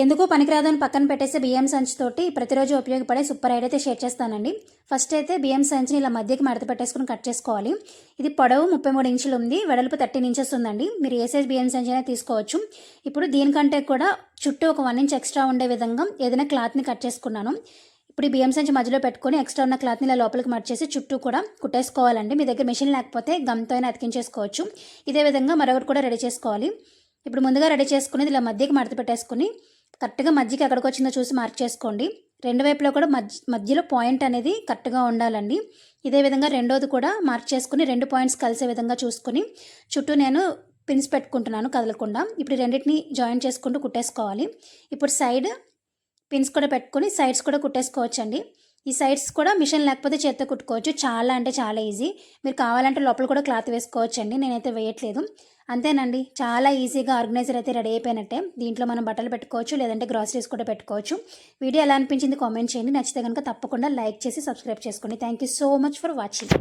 ఎందుకు పనికిరాదని పక్కన పెట్టేసి బియ్యం సంచితోటి ప్రతిరోజు ఉపయోగపడే సూపర్ ఐడియా అయితే షేర్ చేస్తానండి. ఫస్ట్ అయితే బియ్యం సంచిని ఇలా మధ్యకి మడత పెట్టేసుకుని కట్ చేసుకోవాలి. ఇది పొడవు ముప్పై మూడు ఇంచులు ఉంది వెడల్పు థర్టీన్ ఇంచెస్ ఉందండి. మీరు ఏ సైజ్ బియ్యం సంచి అయినా తీసుకోవచ్చు. ఇప్పుడు దీనికంటే కూడా చుట్టూ ఒక వన్ ఇంచ్ ఎక్స్ట్రా ఉండే విధంగా ఏదైనా క్లాత్ని కట్ చేసుకున్నాను. ఇప్పుడు ఈ బియ్యం సంచి మధ్యలో పెట్టుకొని ఎక్స్ట్రా ఉన్న క్లాత్ని ఇలా లోపలికి మర్చేసి చుట్టూ కూడా కుట్టేసుకోవాలండి. మీ దగ్గర మెషిన్ లేకపోతే గమ్తో అయినా అతికించేసుకోవచ్చు. ఇదే విధంగా మరొకటి కూడా రెడీ చేసుకోవాలి. ఇప్పుడు ముందుగా రెడీ చేసుకునేది ఇలా మధ్యకి మడత పెట్టేసుకుని కరెక్ట్గా మధ్యకి ఎక్కడికి వచ్చిందో చూసి మార్క్ చేసుకోండి. రెండు వైపులో కూడా మధ్య మధ్యలో పాయింట్ అనేది కరెక్ట్గా ఉండాలండి. ఇదే విధంగా రెండోది కూడా మార్క్ చేసుకుని రెండు పాయింట్స్ కలిసే విధంగా చూసుకుని చుట్టూ నేను పిన్స్ పెట్టుకుంటున్నాను కదలకుండా. ఇప్పుడు రెండింటిని జాయిన్ చేసుకుంటూ కుట్టేసుకోవాలి. ఇప్పుడు సైడ్ పిన్స్ కూడా పెట్టుకొని సైడ్స్ కూడా కుట్టేసుకోవచ్చండి. ఈ సైడ్స్ కూడా మిషన్ లేకపోతే చేత్తో కుట్టుకోవచ్చు. చాలా అంటే చాలా ఈజీ. మీరు కావాలంటే లోపల కూడా క్లాత్ వేసుకోవచ్చు అండి నేనైతే వేయట్లేదు. అంతేనండి. చాలా ఈజీగా ఆర్గనైజర్ అయితే రెడీ అయిపోయినట్టే. దీంట్లో మనం బట్టలు పెట్టుకోవచ్చు లేదంటే గ్రాసరీస్ కూడా పెట్టుకోవచ్చు. వీడియో ఎలా అనిపించింది కామెంట్ చేయండి. నచ్చితే కనుక తప్పకుండా లైక్ చేసి సబ్స్క్రైబ్ చేసుకోండి. Thank you so much for watching.